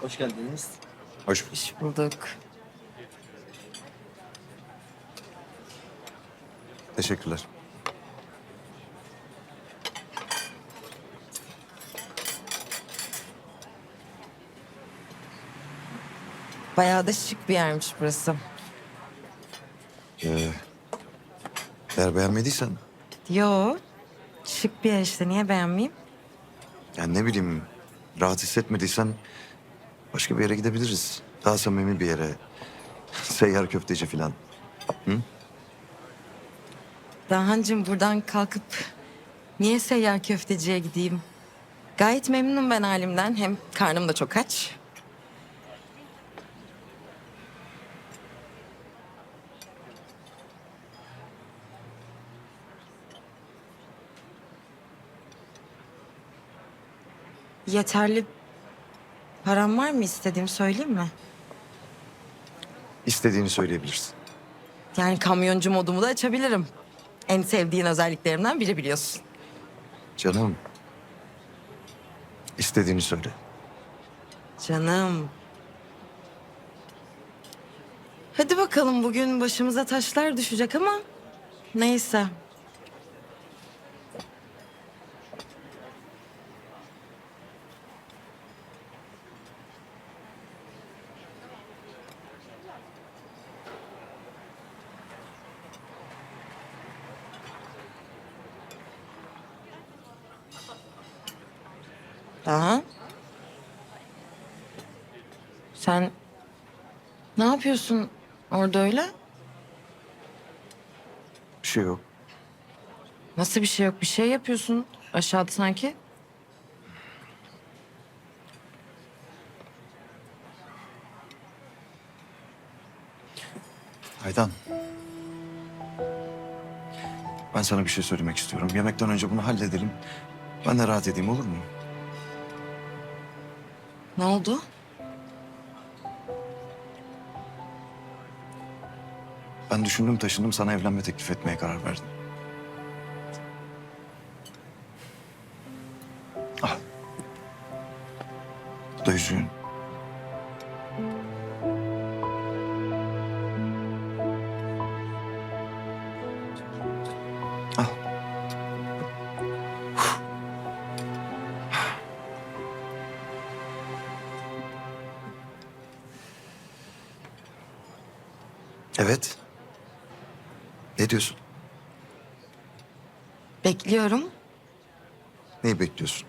Hoş geldiniz. Hoş bulduk. Hoş bulduk. Teşekkürler. Bayağı da şık bir yermiş burası. Ee, eğer beğenmediysen, Yo. Şık bir yer işte. Niye beğenmeyeyim? yani ne bileyim, rahat hissetmediysen başka bir yere gidebiliriz. Daha samimi bir yere. Seyyar köfteci falan. Dahancığım buradan kalkıp niye seyyar köfteciye gideyim? Gayet memnunum ben halimden. Hem karnım da çok aç. Yeterli param var mı istediğim söyleyeyim mi? İstediğini söyleyebilirsin. Yani kamyoncu modumu da açabilirim. En sevdiğin özelliklerimden biri biliyorsun. Canım. İstediğini söyle. Canım. Hadi bakalım bugün başımıza taşlar düşecek ama neyse. Daha? Sen ne yapıyorsun orada öyle? Bir şey yok. Nasıl bir şey yok? Bir şey yapıyorsun aşağıda sanki. Aydan. Ben sana bir şey söylemek istiyorum. Yemekten önce bunu halledelim. Ben de rahat edeyim olur mu? Ne oldu? Ben düşündüm taşındım sana evlenme teklif etmeye karar verdim. Al. Bu da yüzüğün. Evet. Ne diyorsun? Bekliyorum. Neyi bekliyorsun?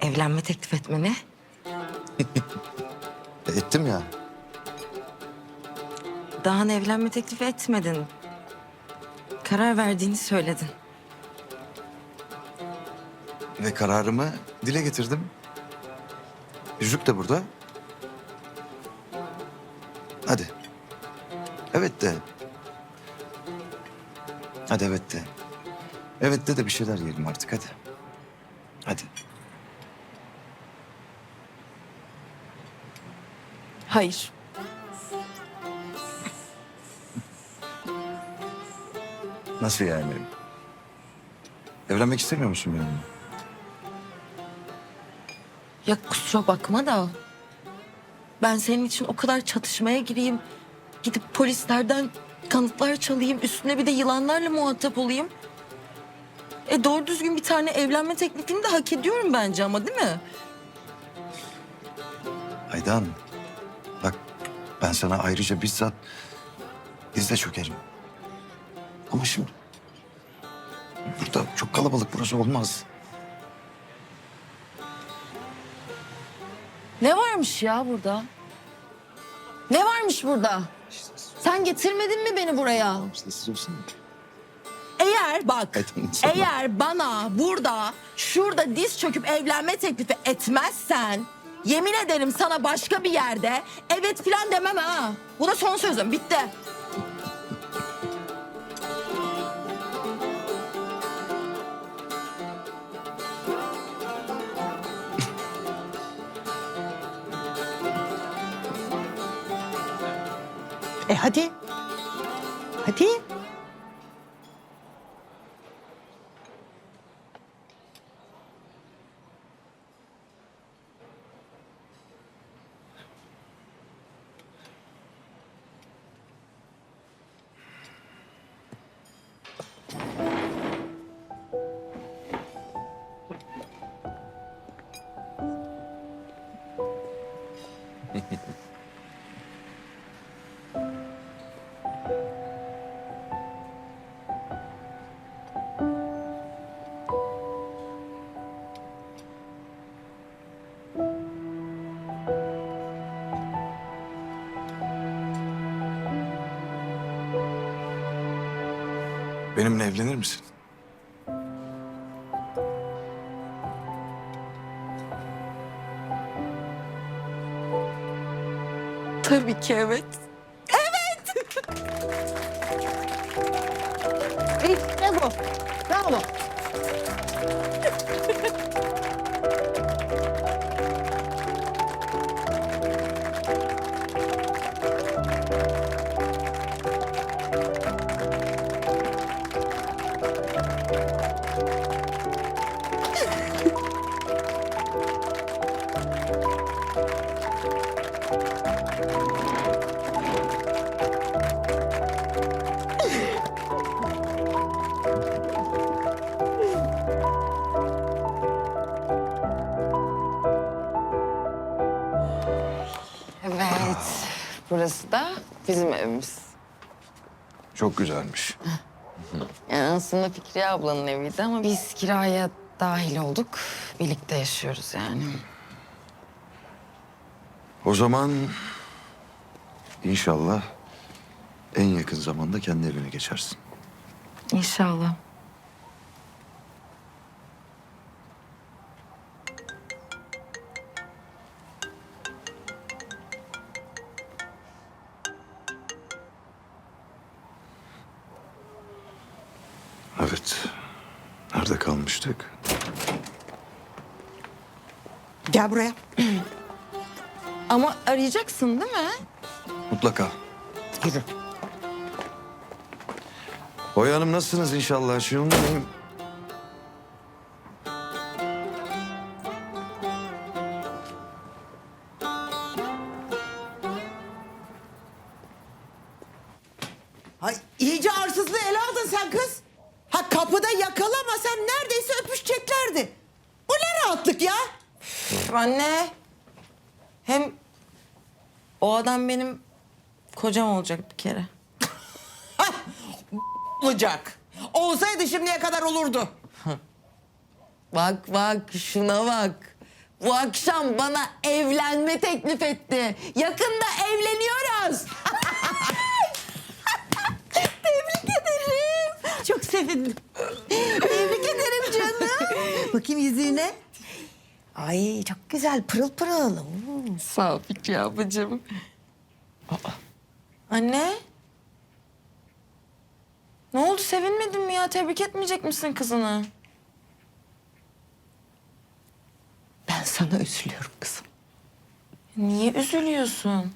Evlenme teklif etmeni. E, ettim ya. Daha evlenme teklifi etmedin. Karar verdiğini söyledin. Ve kararımı dile getirdim. Yüzük de burada. Hadi. Evet de. Hadi evet de. Evet de de bir şeyler yiyelim artık hadi. Hadi. Hayır. Nasıl yani? Evlenmek istemiyor musun benimle? Ya kusura bakma da. Ben senin için o kadar çatışmaya gireyim. Gidip polislerden kanıtlar çalayım. Üstüne bir de yılanlarla muhatap olayım. E doğru düzgün bir tane evlenme teklifini de hak ediyorum bence ama değil mi? Aydan. Bak ben sana ayrıca bizzat dizde çökerim. Ama şimdi burada çok kalabalık burası olmaz. Ne varmış ya burada? Ne varmış burada? Sen getirmedin mi beni buraya? Sessiz olsana. Eğer bak, eğer bana burada, şurada diz çöküp evlenme teklifi etmezsen... ...yemin ederim sana başka bir yerde evet filan demem ha. Bu da son sözüm, bitti. E hadi. Hadi. Benimle evlenir misin? Tabii ki evet. İşte bu. Bravo. Burası da bizim evimiz. Çok güzelmiş. Yani aslında Fikriye ablanın eviydi ama biz kiraya dahil olduk. Birlikte yaşıyoruz yani. O zaman inşallah en yakın zamanda kendi evine geçersin. İnşallah. Evet. Nerede kalmıştık? Gel buraya. Ama arayacaksın değil mi? Mutlaka. Yürü. Oya Hanım nasılsınız inşallah? Şunun yakalamasan neredeyse öpüşeceklerdi. Bu ne rahatlık ya? Anne. Hem o adam benim kocam olacak bir kere. Olacak. Olsaydı şimdiye kadar olurdu. Bak bak şuna bak. Bu akşam bana evlenme teklif etti. Yakında evleniyoruz. Tebrik ederim. Çok sevindim. Tebrik ederim canım. Bakayım yüzüğüne. Ay çok güzel pırıl pırıl. Oo. Sağ ol Fikriye ablacığım. Anne. Ne oldu sevinmedin mi ya? Tebrik etmeyecek misin kızını? Ben sana üzülüyorum kızım. Niye üzülüyorsun?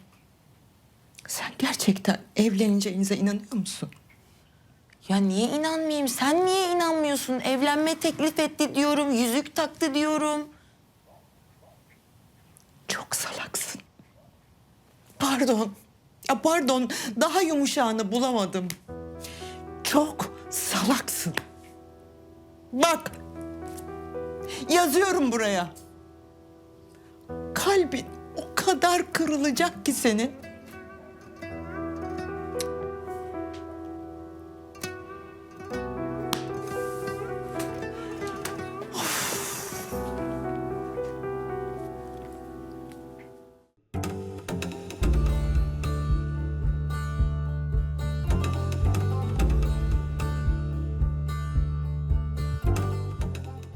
Sen gerçekten evleneceğinize inanıyor musun? Ya niye inanmayayım? Sen niye inanmıyorsun? Evlenme teklif etti diyorum, yüzük taktı diyorum. Çok salaksın. Pardon. Ya pardon. Daha yumuşağını bulamadım. Çok salaksın. Bak. Yazıyorum buraya. Kalbin o kadar kırılacak ki senin.